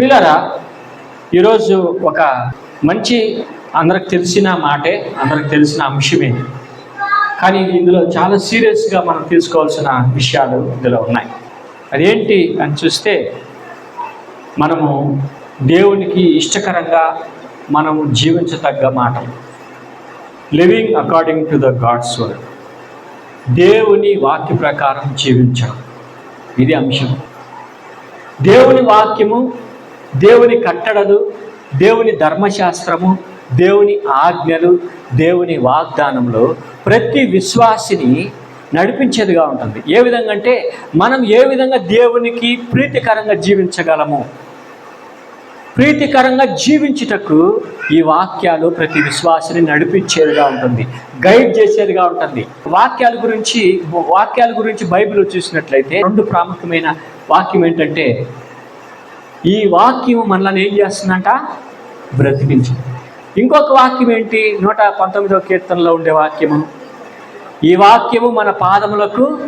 పిల్లరా ఈరోజు ఒక మంచి అందరికి తెలిసిన మాటే అందరికి తెలిసిన అంశమే. కానీ ఇందులో చాలా సీరియస్గా మనం తీసుకోవాల్సిన విషయాలు ఇందులో ఉన్నాయి. అదేంటి అని చూస్తే మనము దేవునికి ఇష్టకరంగా మనము జీవించతగ్గ మాటలు. Living according to the God's word దేవుని వాక్య ప్రకారం జీవించడం. ఇది అంశం. దేవుని వాక్యము దేవుని కట్టడలు దేవుని ధర్మశాస్త్రము దేవుని ఆజ్ఞలు దేవుని వాగ్దానంలో ప్రతి విశ్వాసిని నడిపించేదిగా ఉంటుంది. ఏ విధంగా అంటే మనం ఏ విధంగా దేవునికి ప్రీతికరంగా జీవించగలము? ప్రీతికరంగా జీవించుటకు ఈ వాక్యాలు ప్రతి విశ్వాసిని నడిపించేదిగా ఉంటుంది. గైడ్ చేసేదిగా ఉంటుంది. వాక్యాల గురించి వాక్యాల గురించి బైబిల్ చూసినట్లయితే రెండు ప్రాముఖ్యమైన వాక్యం ఏంటంటే ఈ వాక్యం మనల్ని ఏం చేస్తుందంట? బ్రతికించు ఇంకొక వాక్యం ఏంటి? నూట పంతొమ్మిదవ కీర్తనలో ఉండే వాక్యము. ఈ వాక్యము మన పాదములకు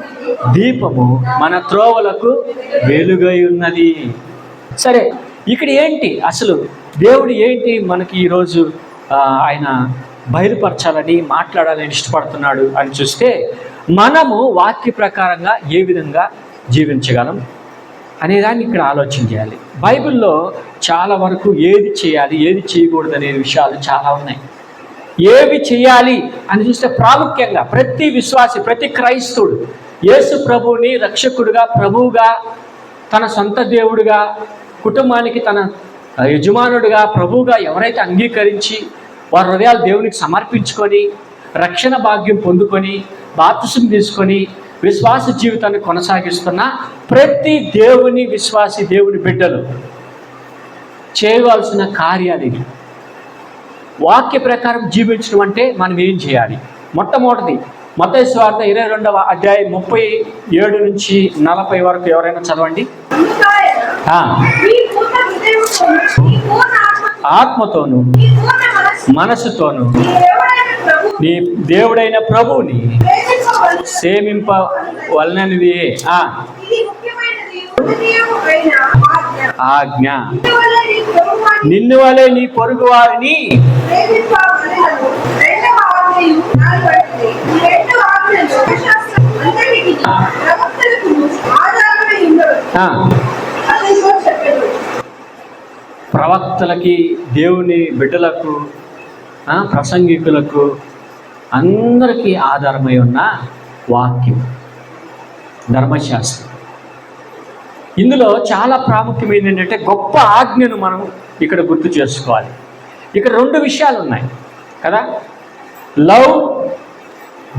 దీపము మన త్రోవలకు వెలుగై ఉన్నది. సరే ఇక్కడ ఏంటి? అసలు దేవుడు ఏంటి మనకి ఈరోజు ఆయన బయలుపరచాలని మాట్లాడాలని ఇష్టపడుతున్నాడు అని చూస్తే మనము వాక్య ప్రకారంగా ఏ విధంగా జీవించగలం? అనేదాన్ని ఇక్కడ ఆలోచన చేయాలి. బైబిల్లో చాలా వరకు ఏది చేయాలి ఏది చేయకూడదు అనే విషయాలు చాలా ఉన్నాయి. ఏవి చేయాలి అని చూస్తే ప్రాముఖ్యంగా ప్రతి విశ్వాసి ప్రతి క్రైస్తవుడు యేసు ప్రభువుని రక్షకుడుగా ప్రభువుగా తన సొంత దేవుడుగా కుటుంబానికి తన యజమానుడిగా ప్రభువుగా ఎవరైతే అంగీకరించి వారి హృదయాలు దేవునికి సమర్పించుకొని రక్షణ భాగ్యం పొందుకొని బాప్తిసం తీసుకొని విశ్వాస జీవితాన్ని కొనసాగిస్తున్న ప్రతి దేవుని విశ్వాసి దేవుని బిడ్డలు చేయవలసిన కార్యాలు ఇవి. వాక్య ప్రకారం జీవించడం అంటే మనం ఏం చేయాలి? మొట్టమొదటిది మత స్వార్థ ఇరవై రెండవ అధ్యాయం ముప్పై ఏడు నుంచి నలభై వరకు ఎవరైనా చదవండి? ఆత్మతోను, మనసుతోను మీ దేవుడైన ప్రభువుని నీ దేవుడైన ప్రభువుని. సేమింప వలననిది? ఆజ్ఞ. నిన్ను వలె నీ పొరుగు వారిని ప్రవక్తలకు దేవుని బిడ్డలకు ప్రసంగికులకు అందరికీ ఆధారమై ఉన్న వాక్యం. ధర్మశాస్త్రం. ఇందులో చాలా ప్రాముఖ్యమైనది ఏంటంటే గొప్ప ఆజ్ఞను మనం ఇక్కడ గుర్తు చేసుకోవాలి. ఇక్కడ రెండు విషయాలు ఉన్నాయి కదా? Love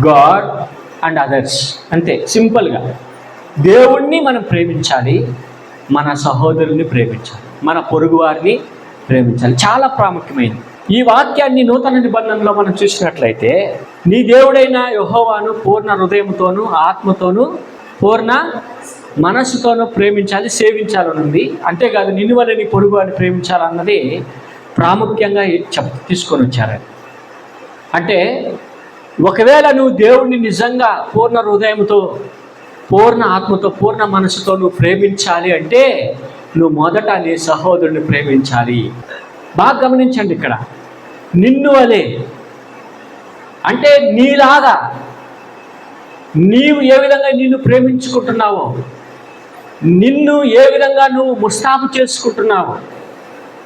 God and others. అంతే సింపుల్గా. దేవుణ్ణి మనం ప్రేమించాలి మన సహోదరుని ప్రేమించాలి మన పొరుగు వారిని ప్రేమించాలి. చాలా ప్రాముఖ్యమైనది. ఈ వాక్యాన్ని నూతన నిబంధనలో మనం చూసినట్లయితే నీ దేవుడైన యహోవాను పూర్ణ హృదయంతోనూ ఆత్మతోనూ పూర్ణ మనస్సుతోనూ ప్రేమించాలి సేవించాలని ఉంది అంతేకాదు నిన్ను వల్ల నీ పొరుగు అని ప్రేమించాలన్నది ప్రాముఖ్యంగా చెప్ తీసుకొని వచ్చారు అంటే ఒకవేళ నువ్వు దేవుణ్ణి నిజంగా పూర్ణ హృదయంతో పూర్ణ ఆత్మతో పూర్ణ మనసుతో నువ్వు ప్రేమించాలి అంటే నువ్వు మొదట నీ సహోదరుని ప్రేమించాలి. బాగా గమనించండి ఇక్కడ. నిన్ను వలే. అంటే నీలాగా నీవు ఏ విధంగా నిన్ను ప్రేమించుకుంటున్నావో నిన్ను ఏ విధంగా నువ్వు ముస్తాబు చేసుకుంటున్నావో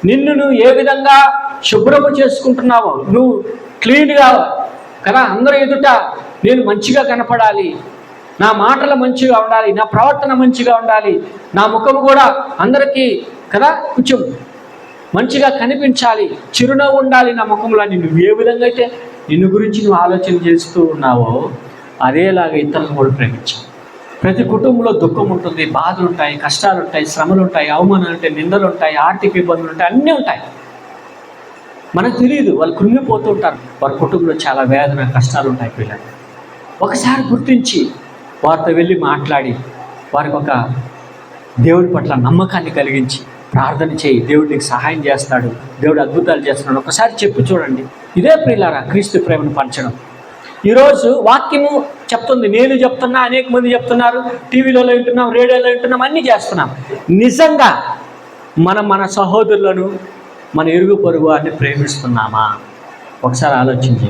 నిన్ను నువ్వు ఏ విధంగా శుభ్రము చేసుకుంటున్నావో నువ్వు క్లీన్గా కదా అందరూ ఎదుట నేను మంచిగా కనపడాలి నా మాటలు మంచిగా ఉండాలి నా ప్రవర్తన మంచిగా ఉండాలి నా ముఖం కూడా అందరికీ కదా కొంచెం మంచిగా కనిపించాలి చిరునవ్వు ఉండాలి నా ముఖంలో. నిన్ను నువ్వు ఏ విధంగా అయితే నిన్ను గురించి నువ్వు ఆలోచన చేస్తూ ఉన్నావో అదేలాగా ఇతరులను కూడా ప్రేమించాలి ప్రతి కుటుంబంలో దుఃఖం ఉంటుంది బాధలు ఉంటాయి కష్టాలు ఉంటాయి శ్రమలు ఉంటాయి అవమానాలు ఉంటాయి నిందలు ఉంటాయి ఆర్థిక ఇబ్బందులు ఉంటాయి అన్నీ ఉంటాయి. మనకు తెలియదు వాళ్ళు కృంగిపోతూ ఉంటారు. వారి కుటుంబంలో చాలా వేదన కష్టాలు ఉంటాయి పిల్లలు ఒకసారి గుర్తించి వారితో వెళ్ళి మాట్లాడి వారికి ఒక దేవుడి పట్ల నమ్మకాన్ని కలిగించి ప్రార్థన చేయి. దేవుడు నీకు సహాయం చేస్తాడు. దేవుడు అద్భుతాలు చేస్తున్నాడు. ఒకసారి చెప్పి చూడండి. ఇదే ప్రియులారా క్రీస్తు ప్రేమను పంచడం. ఈరోజు వాక్యము చెప్తుంది. నేను చెప్తున్నా అనేక మంది చెప్తున్నారు. టీవీలలో వింటున్నాం రేడియోలో వింటున్నాం అన్నీ చేస్తున్నాం. నిజంగా మనం మన సహోదరులను మన ఇరుగు పొరుగు వారిని ప్రేమిస్తున్నామా? ఒకసారి ఆలోచించి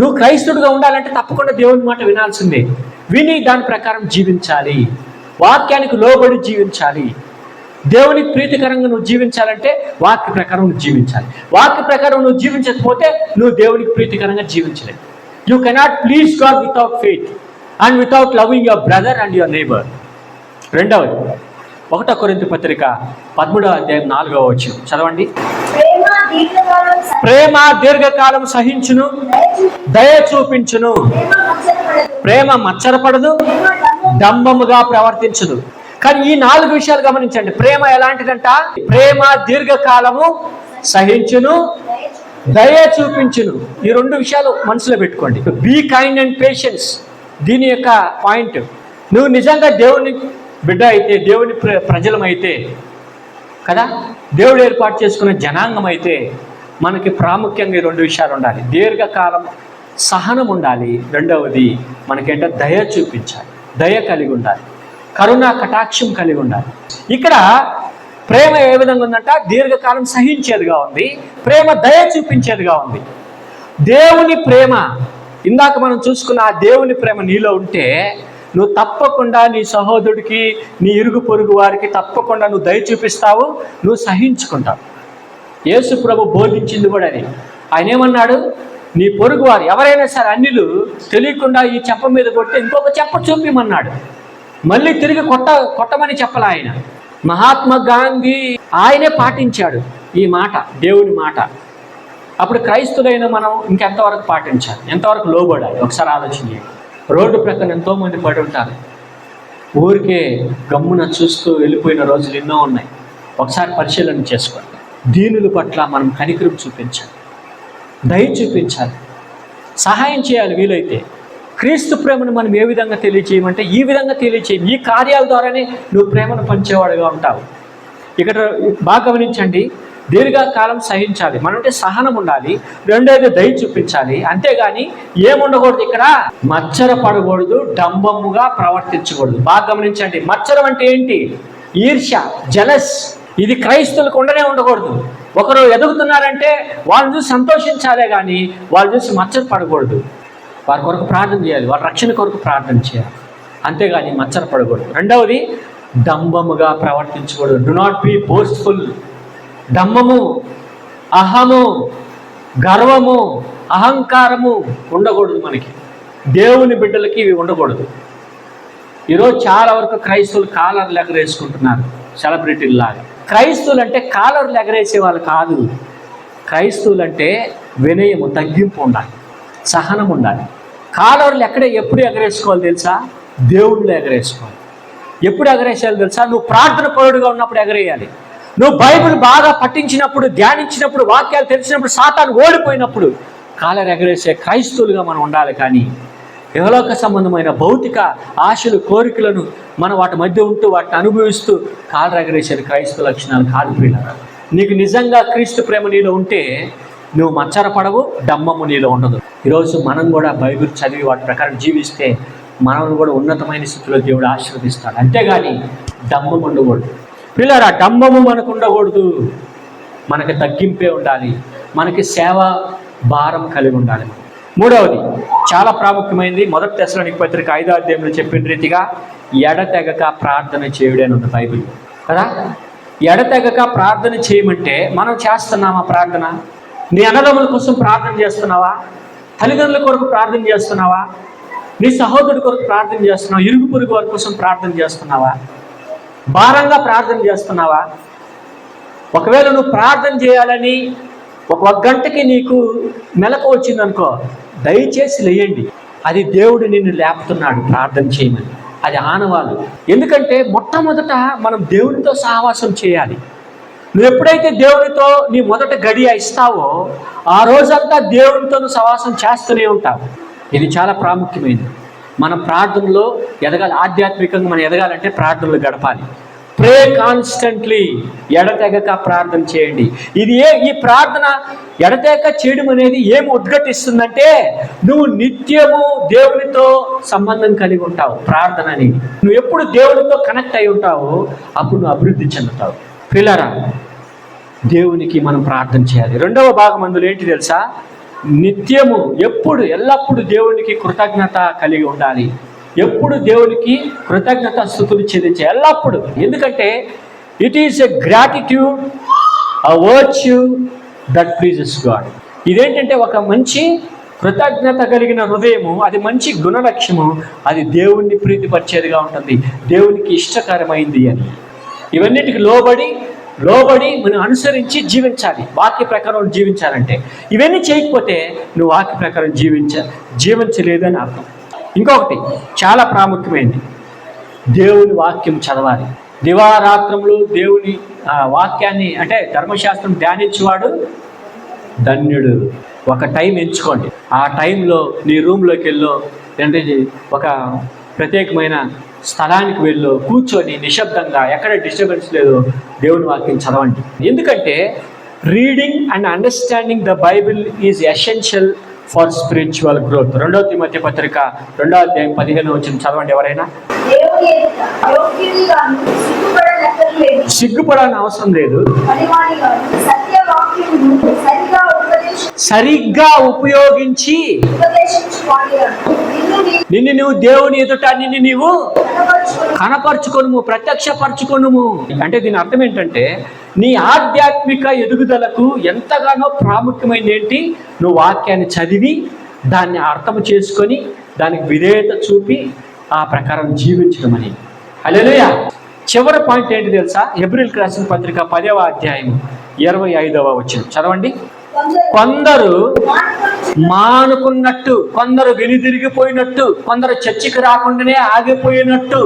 నువ్వు క్రైస్తవుడిగా ఉండాలంటే తప్పకుండా దేవుని మాట వినాల్సిందే. విని దాని ప్రకారం జీవించాలి. వాక్యానికి లోబడి జీవించాలి. దేవునికి ప్రీతికరంగా నువ్వు జీవించాలంటే వాక్య ప్రకారం నువ్వు జీవించాలి. వాక్య ప్రకారం నువ్వు జీవించకపోతే నువ్వు దేవునికి ప్రీతికరంగా జీవించలేవు. You cannot please God without faith and without loving your brother and your neighbour రెండవది ఒకటో కొరింత పత్రిక పదమూడవ అధ్యాయం నాలుగవ వచ్చు చదవండి. ప్రేమ దీర్ఘకాలం సహించును దయ చూపించును. ప్రేమ మచ్చరపడదు డంబముగా ప్రవర్తించదు కానీ ఈ నాలుగు విషయాలు గమనించండి. ప్రేమ ఎలాంటిదంట? ప్రేమ దీర్ఘకాలము సహించును దయ చూపించును. ఈ రెండు విషయాలు మనసులో పెట్టుకోండి. బీ కైండ్ అండ్ పేషెన్స్ దీని యొక్క పాయింట్. నువ్వు నిజంగా దేవుని బిడ్డ అయితే దేవుని ప్ర ప్రజలమైతే కదా? దేవుడు ఏర్పాటు చేసుకున్న జనాంగం అయితే మనకి ప్రాముఖ్యంగా ఈ రెండు విషయాలు ఉండాలి. దీర్ఘకాలం సహనం ఉండాలి. రెండవది మనకేంటో దయ చూపించాలి. దయ కలిగి ఉండాలి. కరుణ కటాక్షం కలిగి ఉండాలి. ఇక్కడ ప్రేమ ఏ విధంగా ఉందంట? దీర్ఘకాలం సహించేదిగా ఉంది. ప్రేమ దయ చూపించేదిగా ఉంది. దేవుని ప్రేమ ఇందాక మనం చూసుకున్న ఆ దేవుని ప్రేమ నీలో ఉంటే నువ్వు తప్పకుండా నీ సహోదరుడికి నీ ఇరుగు పొరుగు వారికి తప్పకుండా నువ్వు దయ చూపిస్తావు నువ్వు సహించుకుంటావు. యేసు ప్రభు బోధించింది కూడా అని ఆయన ఏమన్నాడు? నీ పొరుగు వారు ఎవరైనా సరే అన్నిలు తెలియకుండా ఈ చెప్ప మీద కొట్టి ఇంకొక చెప్ప చూపిమన్నాడు. మళ్ళీ తిరిగి కొట్ట కొట్టమని చెప్పలే ఆయన. మహాత్మా గాంధీ ఆయనే పాటించాడు ఈ మాట దేవుని మాట. అప్పుడు క్రైస్తులైన మనం ఇంకెంతవరకు పాటించాలి? ఎంతవరకు లోబడాలి? ఒకసారి ఆలోచన చేయండి. రోడ్డు ప్రక్కన ఎంతోమంది పడి ఉంటారు. ఊరికే గమ్మున చూస్తూ వెళ్ళిపోయిన రోజులు ఎన్నో ఉన్నాయి. ఒకసారి పరిశీలన చేసుకోండి. దీనుల పట్ల మనం కనికరం చూపించాలి. దయ చూపించాలి. సహాయం చేయాలి వీలైతే. క్రీస్తు ప్రేమను మనం ఏ విధంగా తెలియచేయమంటే ఈ విధంగా తెలియచేయం. ఈ కార్యాల ద్వారానే నువ్వు ప్రేమను పంచేవాడుగా ఉంటావు. ఇక్కడ బాగా గమనించండి. దీర్ఘకాలం సహించాలి. మనంటే సహనం ఉండాలి. రెండోది దయ చూపించాలి. అంతేగాని ఏముండకూడదు ఇక్కడ? మచ్చర పడకూడదు డంబముగా ప్రవర్తించకూడదు. బాగా గమనించండి. మచ్చరం అంటే ఏంటి? ఈర్ష్య జలస్. ఇది క్రైస్తవులకు ఉండనే ఉండకూడదు. ఒకరు ఎదుగుతున్నారంటే వాళ్ళు చూసి సంతోషించాలే కానీ వాళ్ళు చూసి మచ్చర పడకూడదు వారి కొరకు ప్రార్థన చేయాలి. వారి రక్షణ కొరకు ప్రార్థన చేయాలి. అంతేగాని మచ్చర పడకూడదు. రెండవది డంబముగా ప్రవర్తించకూడదు. డు నాట్ బీ బోస్ట్ఫుల్ డంబము అహము గర్వము అహంకారము ఉండకూడదు మనకి. దేవుని బిడ్డలకి ఇవి ఉండకూడదు. ఈరోజు చాలా వరకు క్రైస్తవులు కాలర్లు ఎగరేసుకుంటున్నారు సెలబ్రిటీలాగా క్రైస్తవులు అంటే కాలర్లు ఎగరేసే వాళ్ళు కాదు. క్రైస్తవులు అంటే వినయము తగ్గింపు ఉండాలి. సహనం ఉండాలి. కాలర్లు ఎక్కడ ఎప్పుడు ఎగరేసుకోవాలి తెలుసా? దేవుళ్ళు ఎగరేసుకోవాలి. ఎప్పుడు ఎగరేసేయాలి తెలుసా? నువ్వు ప్రార్థన పరుడుగా ఉన్నప్పుడు ఎగరేయాలి. నువ్వు బైబిల్ బాగా పఠించినప్పుడు ధ్యానించినప్పుడు వాక్యాలు తెలిసినప్పుడు సాతాను ఓడిపోయినప్పుడు కాలర్ ఎగరేసే క్రైస్తవులుగా మనం ఉండాలి కానీ యహలోక సంబంధమైన భౌతిక ఆశలు కోరికలను మనం వాటి మధ్య ఉంటూ వాటిని అనుభవిస్తూ కాలర్ ఎగరేసే క్రైస్తవ లక్షణాలు కాదు నీకు నిజంగా క్రీస్తు ప్రేమ నీలో ఉంటే నువ్వు మచ్చరపడవు డమ్మము నీలో ఉండదు. ఈరోజు మనం కూడా బైబిల్ చదివి వాటి ప్రకారం జీవిస్తే మనల్ని కూడా ఉన్నతమైన స్థితిలో దేవుడు ఆశీర్వదిస్తాడు. అంతేగాని డమ్మం ఉండకూడదు. పిల్లరా డమ్మము మనకు ఉండకూడదు. మనకి తగ్గింపే ఉండాలి. మనకి సేవ భారం కలిగి ఉండాలి మూడవది చాలా ప్రాముఖ్యమైనది. మొదటి దశలోనికి పత్రిక ఐదో అధ్యాయంలో చెప్పిన రీతిగా ఎడతెగక ప్రార్థన చేయుడే ఉంది బైబిల్. కదా? ఎడతెగక ప్రార్థన చేయమంటే మనం చేస్తున్నామా ప్రార్థన? నీ అన్నదమ్ముల కోసం ప్రార్థన చేస్తున్నావా? తల్లిదండ్రుల కొరకు ప్రార్థన చేస్తున్నావా? నీ సహోదరుడి కొరకు ప్రార్థన చేస్తున్నావా? ఇరుగు పొరుగు వారి కోసం ప్రార్థన చేస్తున్నావా? భారంగా ప్రార్థన చేస్తున్నావా? ఒకవేళ నువ్వు ప్రార్థన చేయాలని ఒక గంటకి నీకు మెలకు వచ్చిందనుకో దయచేసి లేయండి. అది దేవుడు నిన్ను లేపుతున్నాడు ప్రార్థన చేయమని. అది ఆనవాళ్ళు. ఎందుకంటే మొట్టమొదట మనం దేవునితో సహవాసం చేయాలి. నువ్వు ఎప్పుడైతే దేవునితో నీ మొదట గడియ ఇస్తావో ఆ రోజంతా దేవునితో నువ్వు చేస్తూనే ఉంటావు. ఇది చాలా ప్రాముఖ్యమైనది. మన ప్రార్థనలో ఎదగాలి ఆధ్యాత్మికంగా మనం ఎదగాలంటే ప్రార్థనలు గడపాలి. ప్రే కాన్స్టెంట్లీ ఎడతెగక ప్రార్థన చేయండి. ఇది ఏ ఈ ప్రార్థన ఎడతెగక చేయడం అనేది ఏమి ఉద్ఘటిస్తుందంటే నువ్వు నిత్యము దేవునితో సంబంధం కలిగి ఉంటావు. ప్రార్థన అనేది. నువ్వు ఎప్పుడు దేవునితో కనెక్ట్ అయి ఉంటావో అప్పుడు నువ్వు అభివృద్ధి చెందుతావు. పిల్లరా దేవునికి మనం ప్రార్థన చేయాలి. రెండవ భాగం అందులో ఏంటి తెలుసా? నిత్యము ఎప్పుడు ఎల్లప్పుడూ దేవునికి కృతజ్ఞత కలిగి ఉండాలి. ఎప్పుడు దేవునికి కృతజ్ఞత స్థుతులు చెల్లించే ఎల్లప్పుడు. ఎందుకంటే it is a gratitude a virtue that pleases God ఇదేంటంటే ఒక మంచి కృతజ్ఞత కలిగిన హృదయము అది మంచి గుణలక్ష్యము అది దేవుణ్ణి ప్రీతిపరిచేదిగా ఉంటుంది. దేవునికి ఇష్టకరమైంది అని. ఇవన్నిటికి లోబడి లోబడి మనం అనుసరించి జీవించాలి. వాక్య ప్రకారం జీవించాలంటే. ఇవన్నీ చేయకపోతే నువ్వు వాక్య ప్రకారం జీవించ జీవించలేదు అని అర్థం. ఇంకొకటి చాలా ప్రాముఖ్యమైనది దేవుని వాక్యం చదవాలి. దివారాత్రములు దేవుని వాక్యాన్ని అంటే ధర్మశాస్త్రం ధ్యానించేవాడు ధన్యుడు. ఒక టైం ఎంచుకోండి. ఆ టైంలో నీ రూమ్లోకి వెళ్ళో ఏంటంటే ఒక ప్రత్యేకమైన స్థలానికి వెళ్ళు కూర్చొని నిశ్శబ్దంగా ఎక్కడ డిస్టర్బెన్స్ లేదు దేవుని వాక్యం చదవండి. ఎందుకంటే reading and understanding the Bible is essential for spiritual growth రెండవ తిమోతి పత్రిక రెండవ అధ్యాయం పదిహేను వచ్చిన చదవండి ఎవరైనా. సిగ్గుపడాలని అవసరం లేదు. సరిగ్గా ఉపయోగించి నిన్ను నువ్వు దేవుని ఎదుట నిన్ను నీవు కనపరుచుకొని. కనపరుచుకొనుము ప్రత్యక్షపరచుకొనుము. అంటే దీని అర్థం ఏంటంటే నీ ఆధ్యాత్మిక ఎదుగుదలకు ఎంతగానో ప్రాముఖ్యమైనది ఏంటి నువ్వు వాక్యాన్ని చదివి దాన్ని అర్థం చేసుకొని దానికి విధేయత చూపి ఆ ప్రకారం జీవించడం అని హల్లెలూయా! చివరి పాయింట్ ఏంటి తెలుసా? ఏప్రిల్ రాసిన పత్రిక పదవ అధ్యాయం ఇరవై ఐదవ వచ్చిన చదవండి. కొందరు కొందరు మానుకొని మానుకున్నట్టు కొందరు వెనుదిరిగిపోయినట్టు కొందరు చర్చికి రాకుండానే ఆగిపోయినట్టు.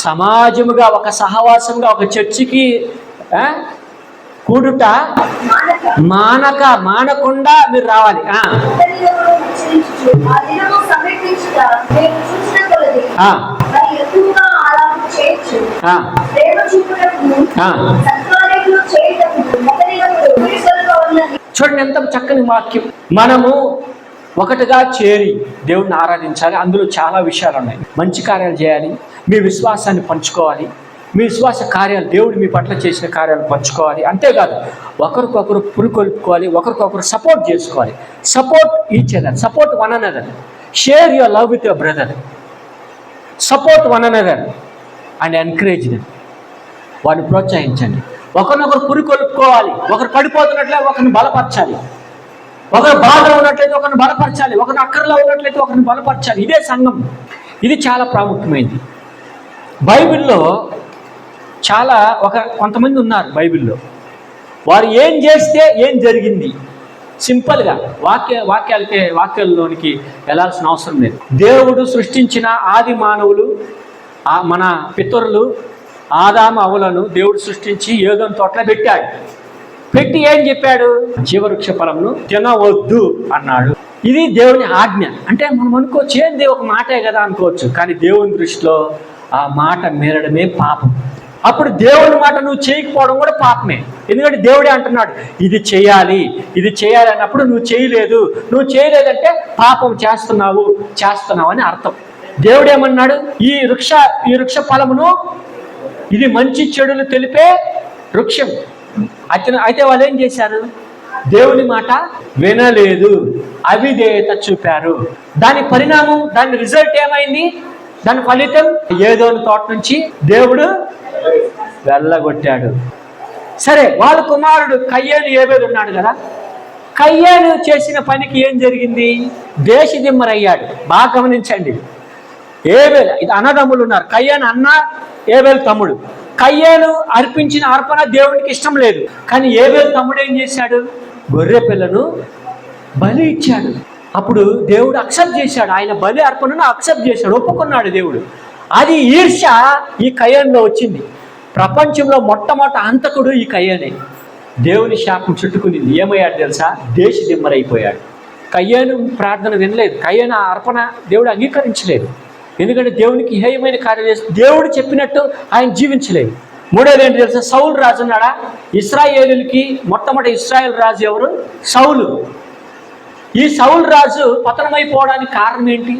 సమాజముగా ఒక సహవాసంగా ఒక చర్చికి కూడుట మానక మానక మానకుండా మీరు రావాలి. ఆ, చూడండి ఎంత చక్కని వాక్యం. మనము ఒకటిగా చేరి దేవుడిని ఆరాధించాలి. అందులో చాలా విషయాలు ఉన్నాయి మంచి కార్యాలు చేయాలి. మీ విశ్వాసాన్ని పంచుకోవాలి. మీ విశ్వాస కార్యాలు దేవుడు మీ పట్ల చేసిన కార్యాలు పంచుకోవాలి. అంతేకాదు ఒకరికొకరు పురుకొల్పుకోవాలి ఒకరికొకరు సపోర్ట్ చేసుకోవాలి. Support each other support one another share your love with your brother support one another and encourage them వాడిని ప్రోత్సహించండి. ఒకరినొకరు పురికొల్పుకోవాలి ఒకరు పడిపోతున్నట్లే ఒకరిని బలపరచాలి. ఒకరు బాధలో ఉన్నట్లయితే ఒకరిని బలపరచాలి. ఒకరు అక్కర్లో ఉన్నట్లయితే ఒకరిని బలపరచాలి. ఇదే సంఘం. ఇది చాలా ప్రాముఖ్యమైనది. బైబిల్లో చాలా ఒక కొంతమంది ఉన్నారు బైబిల్లో. వారు ఏం చేస్తే ఏం జరిగింది? సింపుల్గా వాక్య వాక్యాలకే వాక్యాల్లోనికి వెళ్ళాల్సిన అవసరం లేదు. దేవుడు సృష్టించిన ఆది మానవులు మన పితరులు ఆదాము అవులను దేవుడు సృష్టించి యోగం తోటలో పెట్టాడు. పెట్టి ఏం చెప్పాడు? జీవవృక్ష ఫలంను తినవద్దు అన్నాడు. ఇది దేవుని ఆజ్ఞ. అంటే మనం అనుకోవచ్చు ఏంది ఒక మాటే కదా అనుకోవచ్చు. కానీ దేవుని దృష్టిలో ఆ మాట మేరడమే పాపం. అప్పుడు దేవుని మాట నువ్వు చేయకపోవడం కూడా పాపమే. ఎందుకంటే దేవుడే అంటున్నాడు ఇది చేయాలి ఇది చేయాలి అన్నప్పుడు నువ్వు చేయలేదు. నువ్వు చేయలేదంటే పాపం చేస్తున్నావు చేస్తున్నావు అని అర్థం. దేవుడు ఏమన్నాడు? ఈ వృక్ష ఈ వృక్ష ఫలమును ఇది మంచి చెడులు తెలిపే వృక్షం. అతను అయితే వాళ్ళు ఏం చేశారు? దేవుని మాట వినలేదు. అవిధేయత చూపారు. దాని పరిణామం దాని రిజల్ట్ ఏమైంది? దాని ఫలితం ఏదోని తోట నుంచి దేవుడు వెళ్ళగొట్టాడు. సరే వాళ్ళ కుమారుడు కయ్యేను ఏబేలు ఉన్నాడు కదా? కయ్యేను చేసిన పనికి ఏం జరిగింది? దేశదిమ్మరయ్యాడు బాగా గమనించండి. ఏబెల్ ఇది అన్నదమ్ములు ఉన్నారు. కయ్యాను అన్న ఏబెల్ తమ్ముడు. కయ్యాను అర్పించిన అర్పణ దేవునికి ఇష్టం లేదు. కానీ ఏబెల్ తమ్ముడు ఏం చేశాడు? గొర్రె పిల్లను బలి ఇచ్చాడు. అప్పుడు దేవుడు అక్సెప్ట్ చేశాడు. ఆయన బలి అర్పణను అక్సెప్ట్ చేశాడు. ఒప్పుకున్నాడు దేవుడు. అది ఈర్ష ఈ కయ్యంలో వచ్చింది. ప్రపంచంలో మొట్టమొదటి అంతకుడు ఈ కయ్యనే. దేవుని శాపం చుట్టుకునింది. ఏమయ్యాడు తెలుసా? దేశ దిమ్మరైపోయాడు. కయ్యాను ప్రార్థన వినలేదు. కయ్యాను అర్పణ దేవుడు అంగీకరించలేదు. ఎందుకంటే దేవునికి హేయమైన కార్యం దేవుడు చెప్పినట్టు ఆయన జీవించలేదు. మూడోది ఏంటి తెలుసా? సౌలు రాజు ఉన్నాడా? ఇస్రాయేలులకి మొట్టమొదటి ఇస్రాయేల్ రాజు ఎవరు? సౌలు. ఈ సౌలు రాజు పతనమైపోవడానికి కారణం ఏంటి?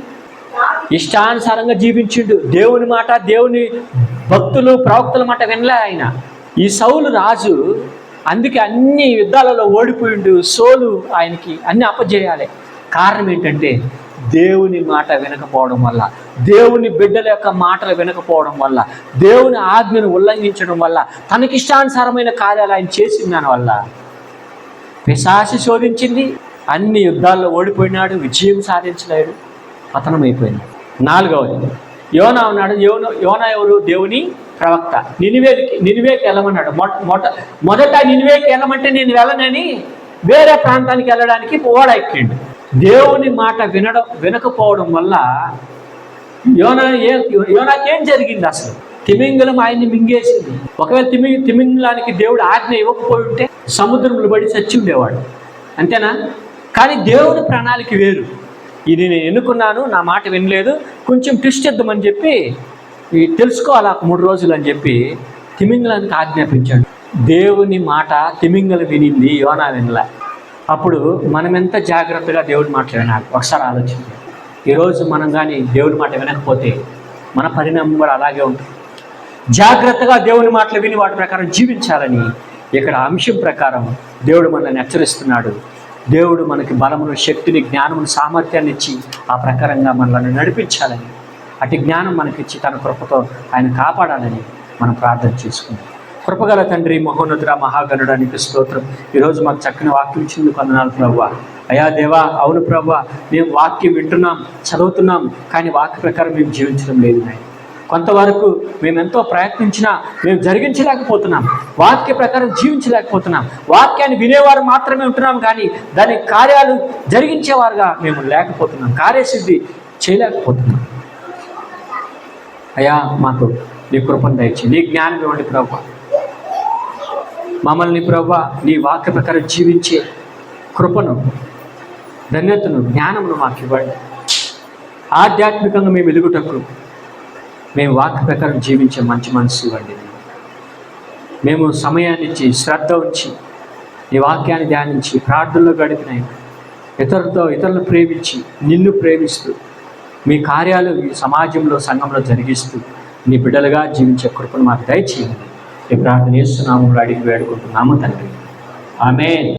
ఇష్టానుసారంగా జీవించిండు. దేవుని మాట దేవుని భక్తులు ప్రవక్తల మాట వినలే ఆయన. ఈ సౌలు రాజు అందుకే అన్ని యుద్ధాలలో ఓడిపోయిండు. సోలు ఆయనకి అన్ని అప్పజేయాలి కారణం ఏంటంటే దేవుని మాట వినకపోవడం వల్ల దేవుని బిడ్డల యొక్క మాటలు వినకపోవడం వల్ల దేవుని ఆజ్ఞను ఉల్లంఘించడం వల్ల తనకిష్టానుసారమైన కార్యాలు ఆయన చేసిన దానివల్ల పిశాసి శోధించింది అన్ని యుద్ధాల్లో ఓడిపోయినాడు విజయం సాధించలేడు పతనమైపోయినాడు నాలుగవది యోనా ఉన్నాడు యోన యోనా ఎవరు? దేవుని ప్రవక్త. నినివేకి నినివేకి వెళ్ళమన్నాడు. మొట మొట మొదట నినివేకి వెళ్ళమంటే నేను వెళ్ళనని వేరే ప్రాంతానికి వెళ్ళడానికి ఓడ ఎక్కిండు దేవుని మాట వినడం వినకపోవడం వల్ల యోనా ఏ యోనాకేం జరిగింది అసలు? తిమింగలం ఆయన్ని మింగేసింది. ఒకవేళ తిమి తిమింగలానికి దేవుడు ఆజ్ఞ ఇవ్వకపోయి ఉంటే సముద్రంలో పడి చచ్చి ఉండేవాడు. అంతేనా? కానీ దేవుని ప్రణాళిక వేరు. ఇది నేను ఎన్నుకున్నాను నా మాట వినలేదు కొంచెం ట్విస్ట్ ఇద్దామని చెప్పి తెలుసుకోవాలి ఒక మూడు రోజులు అని చెప్పి తిమింగలానికి ఆజ్ఞాపించాడు. దేవుని మాట తిమింగలు వినింది యోనా వినలే. అప్పుడు మనం ఎంత జాగ్రత్తగా దేవుడి మాట వినాలి? ఒకసారి ఆలోచించాలి ఈరోజు మనం కానీ దేవుడి మాట వినకపోతే మన పరిణామం కూడా అలాగే ఉంటుంది. జాగ్రత్తగా దేవుని మాటలు విని వాటి ప్రకారం జీవించాలని ఇక్కడ అంశం ప్రకారం దేవుడు మనల్ని హెచ్చరిస్తున్నాడు. దేవుడు మనకి బలమును శక్తిని జ్ఞానమును సామర్థ్యాన్ని ఇచ్చి ఆ ప్రకారంగా మనల్ని నడిపించాలని అటు జ్ఞానం మనకిచ్చి తన కృపతో ఆయన కాపాడాలని మనం ప్రార్థన చేసుకుందాం. కృపగల తండ్రి మహోన్నతుడ మహాగణుడానికి స్తోత్రం. ఈరోజు మాకు చక్కని వాక్యం ఇచ్చింది కొందనాలు ప్రభు. అయా దేవా అవును ప్రభు మేము వాక్యం వింటున్నాం చదువుతున్నాం కానీ వాక్య ప్రకారం మేము జీవించడం లేదు నాయన. కొంతవరకు మేము ఎంతో ప్రయత్నించినా మేము జరిగించలేకపోతున్నాం. వాక్య ప్రకారం జీవించలేకపోతున్నాం. వాక్యాన్ని వినేవారు మాత్రమే ఉంటున్నాం కానీ దాని కార్యాలు జరిగించేవారుగా మేము లేకపోతున్నాం. కార్యసిద్ధి చేయలేకపోతున్నాం. అయ్యా మాకు నీ కృపను దయచి నీ జ్ఞానం ఇవ్వండి ప్రభు. మమ్మల్ని ప్రవ్వ నీ వాక్య ప్రకారం జీవించే కృపను ధన్యతను జ్ఞానమును మాకు ఇవ్వండి. ఆధ్యాత్మికంగా మేము వెలుగుటకు మేము వాక్య ప్రకారం జీవించే మంచి మనసు ఇవ్వండి. మేము సమయాన్నిచ్చి శ్రద్ధ ఉంచి నీ వాక్యాన్ని ధ్యానించి ప్రార్థనలో గడిపినాయి ఇతరులతో ఇతరులను ప్రేమించి నిన్ను ప్రేమిస్తూ మీ కార్యాలు ఈ సమాజంలో సంఘంలో జరిగిస్తూ నీ బిడ్డలుగా జీవించే కృపను మాకు దయచేయండి. ఈ ప్రార్థన చేస్తున్నాము అడిగి వేడుకుంటున్నాము తండ్రి. ఆమె